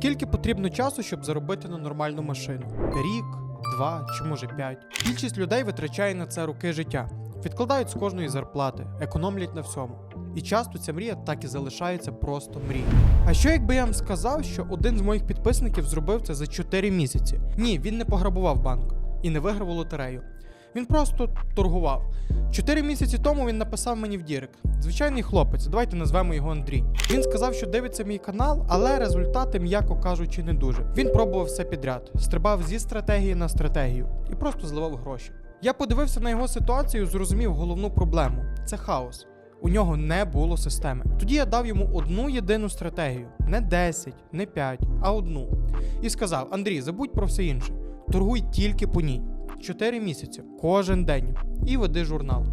Скільки потрібно часу, щоб заробити на нормальну машину? Рік, два чи може п'ять. Більшість людей витрачає на це роки життя, відкладають з кожної зарплати, економлять на всьому. І часто ця мрія так і залишається просто мрією. А що якби я вам сказав, що один з моїх підписників зробив це за 4 місяці? Ні, він не пограбував банк і не виграв лотерею. Він просто торгував. Чотири місяці тому він написав мені в Дірект. Звичайний хлопець, давайте назвемо його Андрій. Він сказав, що дивиться мій канал, але результати, м'яко кажучи, не дуже. Він пробував все підряд, стрибав зі стратегії на стратегію і просто зливав гроші. Я подивився на його ситуацію, зрозумів головну проблему це хаос. У нього не було системи. Тоді я дав йому одну єдину стратегію: не 10, не 5, а одну. І сказав: Андрій, забудь про все інше. Торгуй тільки по ній. 4 місяці, кожен день. І веди журнал.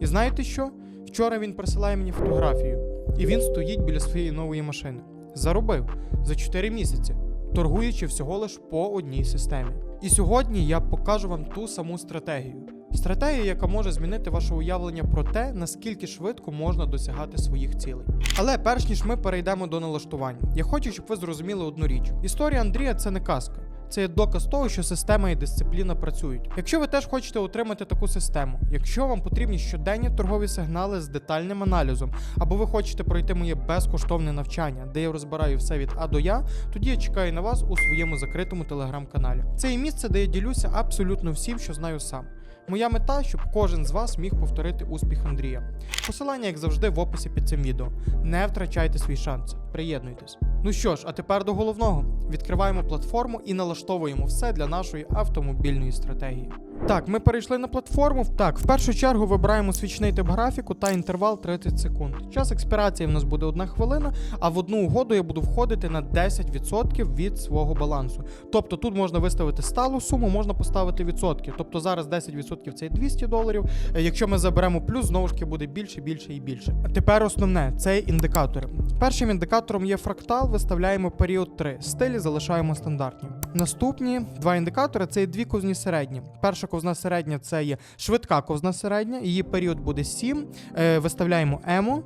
І знаєте що? Вчора він присилає мені фотографію, і він стоїть біля своєї нової машини. Заробив за 4 місяці, торгуючи всього лиш по одній системі. І сьогодні я покажу вам ту саму стратегію. Стратегію, яка може змінити ваше уявлення про те, наскільки швидко можна досягати своїх цілей. Але перш ніж ми перейдемо до налаштувань, я хочу, щоб ви зрозуміли одну річ: історія Андрія це не казка. Це є доказ того, що система і дисципліна працюють. Якщо ви теж хочете отримати таку систему, якщо вам потрібні щоденні торгові сигнали з детальним аналізом, або ви хочете пройти моє безкоштовне навчання, де я розбираю все від А до Я, тоді я чекаю на вас у своєму закритому телеграм-каналі. Це є місце, де я ділюся абсолютно всім, що знаю сам. Моя мета, щоб кожен з вас міг повторити успіх Андрія. Посилання, як завжди, в описі під цим відео. Не втрачайте свій шанс. Приєднуйтесь. Ну що ж, а тепер до головного: відкриваємо платформу і налаштовуємо все для нашої автомобільної стратегії. Так, ми перейшли на платформу. Так, в першу чергу вибираємо свічний тип графіку та інтервал 30 секунд. Час експірації в нас буде одна хвилина, а в одну угоду я буду входити на 10% від свого балансу. Тобто тут можна виставити сталу суму, можна поставити відсотки. Тобто зараз 10% це 200 доларів. Е, Якщо ми заберемо плюс, знову ж таки буде більше, більше і більше. Тепер основне це індикатори. Першим індикатором є фрактал, виставляємо період 3. Стилі залишаємо стандартні. Наступні два індикатори це є дві ковзні середні. Перша ковзна середня це є швидка ковзна середня, її період буде 7. Е, виставляємо ему.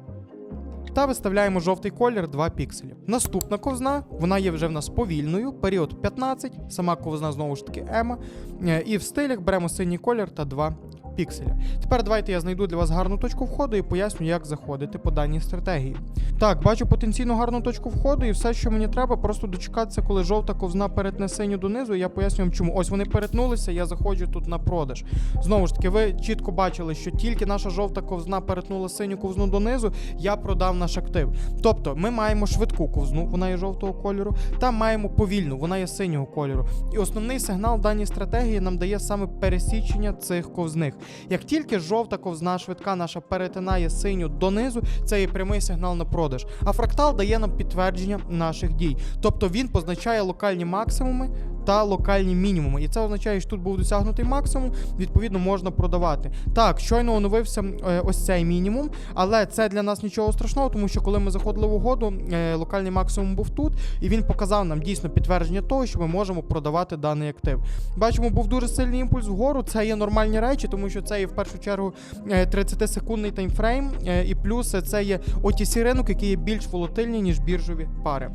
Та виставляємо жовтий колір 2 пікселі. Наступна ковзна, вона є вже в нас повільною, період 15, сама ковзна знову ж таки ема. Е, І в стилях беремо синій колір та 2 пікселя. Тепер давайте я знайду для вас гарну точку входу і поясню, як заходити по даній стратегії. Так, бачу потенційно гарну точку входу, і все, що мені треба, просто дочекатися, коли жовта ковзна перетне синю донизу. і Я поясню чому. Ось вони перетнулися, я заходжу тут на продаж. Знову ж таки, ви чітко бачили, що тільки наша жовта ковзна перетнула синю ковзну донизу, я продав наш актив. Тобто, ми маємо швидку ковзну, вона є жовтого кольору, та маємо повільну, вона є синього кольору. І основний сигнал даній стратегії нам дає саме пересічення цих ковзних. Як тільки жовта ковзна швидка наша перетинає синю донизу, це є прямий сигнал на продаж. А фрактал дає нам підтвердження наших дій. Тобто він позначає локальні максимуми та локальні мінімуми. І це означає, що тут був досягнутий максимум, відповідно, можна продавати. Так, щойно оновився е, ось цей мінімум, але це для нас нічого страшного, тому що коли ми заходили в угоду, е, локальний максимум був тут, і він показав нам дійсно підтвердження того, що ми можемо продавати даний актив. Бачимо, був дуже сильний імпульс вгору. Це є нормальні речі, тому що це є в першу чергу е, 30-секундний таймфрейм, е, і плюс це є OTC ринок, який є більш волатильний, ніж біржові пари.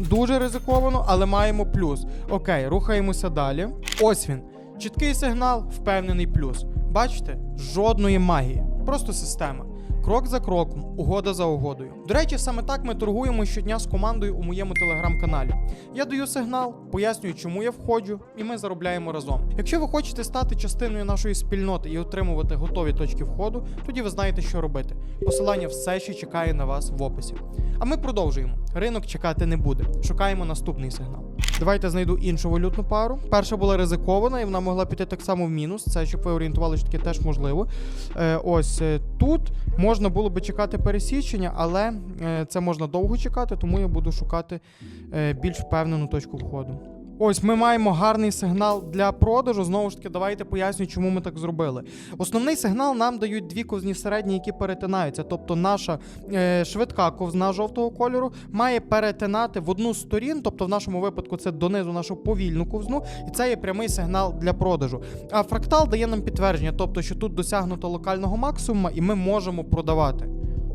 Дуже ризиковано, але маємо плюс. Окей, рухаємося далі. Ось він. Чіткий сигнал, впевнений плюс. Бачите? Жодної магії. Просто система. Крок за кроком, угода за угодою. До речі, саме так ми торгуємо щодня з командою у моєму телеграм-каналі. Я даю сигнал, пояснюю, чому я входжу, і ми заробляємо разом. Якщо ви хочете стати частиною нашої спільноти і отримувати готові точки входу, тоді ви знаєте, що робити. Посилання все ще чекає на вас в описі. А ми продовжуємо. Ринок чекати не буде. Шукаємо наступний сигнал. Давайте знайду іншу валютну пару. Перша була ризикована, і вона могла піти так само в мінус. Це щоб ви орієнтувалися, що таке теж можливо. Е, ось е, тут можна було би чекати пересічення, але е, це можна довго чекати, тому я буду шукати е, більш впевнену точку входу. Ось ми маємо гарний сигнал для продажу. Знову ж таки, давайте поясню, чому ми так зробили. Основний сигнал нам дають дві ковзні середні, які перетинаються. Тобто наша е, швидка ковзна жовтого кольору має перетинати в одну з сторін, тобто в нашому випадку це донизу нашу повільну ковзну, і це є прямий сигнал для продажу. А фрактал дає нам підтвердження, тобто, що тут досягнуто локального максимуму, і ми можемо продавати.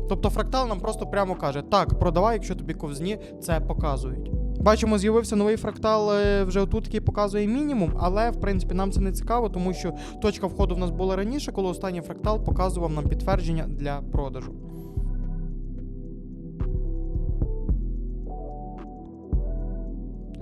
Тобто фрактал нам просто прямо каже: так, продавай, якщо тобі ковзні це показують. Бачимо, з'явився новий фрактал е, вже тут, який показує мінімум, але в принципі нам це не цікаво, тому що точка входу в нас була раніше, коли останній фрактал показував нам підтвердження для продажу.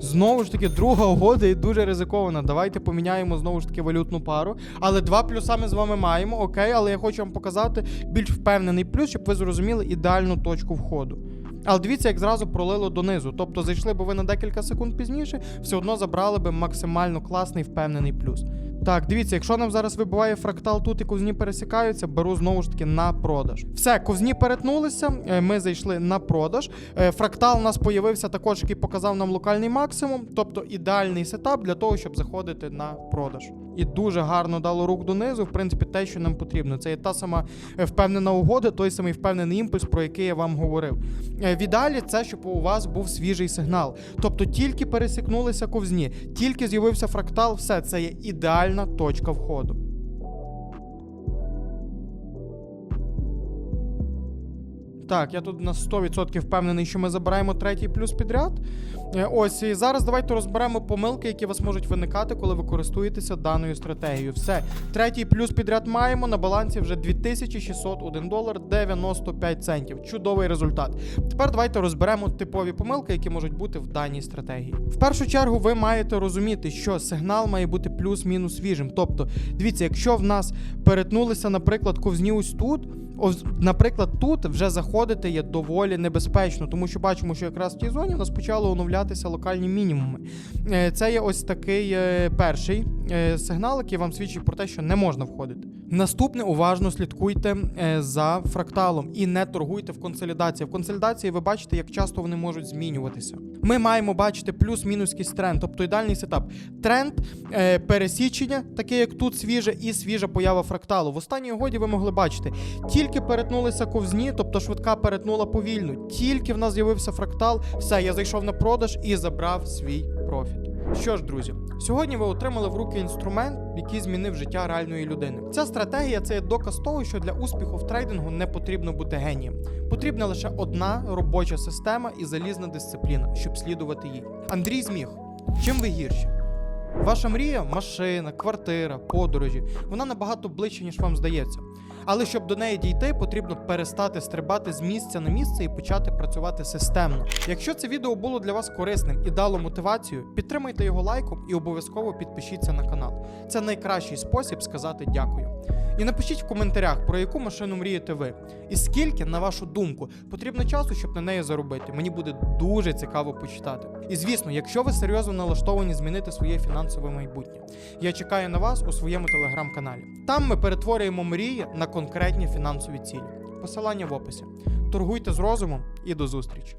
Знову ж таки, друга угода і дуже ризикована. Давайте поміняємо знову ж таки валютну пару. Але два плюса ми з вами маємо, окей, але я хочу вам показати більш впевнений плюс, щоб ви зрозуміли ідеальну точку входу. Але дивіться, як зразу пролило донизу. Тобто зайшли б ви на декілька секунд пізніше, все одно забрали би максимально класний впевнений плюс. Так, дивіться, якщо нам зараз вибиває фрактал тут і ковзні пересікаються, беру знову ж таки на продаж. Все, ковзні перетнулися, е, ми зайшли на продаж. Е, Фрактал у нас появився також, який показав нам локальний максимум, тобто ідеальний сетап для того, щоб заходити на продаж. І дуже гарно дало рук донизу. В принципі, те, що нам потрібно. Це є та сама е, впевнена угода, той самий впевнений імпульс, про який я вам говорив. Е, В це, щоб у вас був свіжий сигнал. Тобто тільки пересікнулися ковзні, тільки з'явився фрактал, все це є ідеальна точка входу. Так, я тут на 100% впевнений, що ми забираємо третій плюс підряд. Е, Ось і зараз давайте розберемо помилки, які у вас можуть виникати, коли ви користуєтеся даною стратегією. Все, третій плюс підряд маємо на балансі вже 2601 долар 95 центів. Чудовий результат. Тепер давайте розберемо типові помилки, які можуть бути в даній стратегії. В першу чергу, ви маєте розуміти, що сигнал має бути плюс-мінус свіжим. Тобто, дивіться, якщо в нас перетнулися, наприклад, ковзні ось тут. Ось, наприклад, тут вже заходити є доволі небезпечно, тому що бачимо, що якраз в тій зоні у нас почали оновлятися локальні мінімуми. Е, Це є ось такий е, перший е, сигнал, який вам свідчить про те, що не можна входити. Наступне уважно слідкуйте е, за фракталом і не торгуйте в консолідації. В консолідації ви бачите, як часто вони можуть змінюватися. Ми маємо бачити плюс-мінус якийсь тренд, тобто ідеальний сетап. Тренд е, пересічення, таке як тут свіже, і свіжа поява фракталу. В останній угоді ви могли бачити, тільки перетнулися ковзні, тобто швидка перетнула повільно. Тільки в нас з'явився фрактал, все, я зайшов на продаж і забрав свій профіт. Що ж, друзі, сьогодні ви отримали в руки інструмент, який змінив життя реальної людини. Ця стратегія це доказ того, що для успіху в трейдингу не потрібно бути генієм. Потрібна лише одна робоча система і залізна дисципліна, щоб слідувати їй. Андрій зміг. Чим ви гірші? Ваша мрія машина, квартира, подорожі. Вона набагато ближче, ніж вам здається. Але щоб до неї дійти, потрібно перестати стрибати з місця на місце і почати працювати системно. Якщо це відео було для вас корисним і дало мотивацію, підтримайте його лайком і обов'язково підпишіться на канал. Це найкращий спосіб сказати дякую. І напишіть в коментарях, про яку машину мрієте ви, і скільки, на вашу думку, потрібно часу, щоб на неї заробити. Мені буде дуже цікаво почитати. І звісно, якщо ви серйозно налаштовані змінити своє фінансове майбутнє, я чекаю на вас у своєму телеграм-каналі. Там ми перетворюємо мрії на конкретні фінансові цілі. Посилання в описі. Торгуйте з розумом і до зустрічі!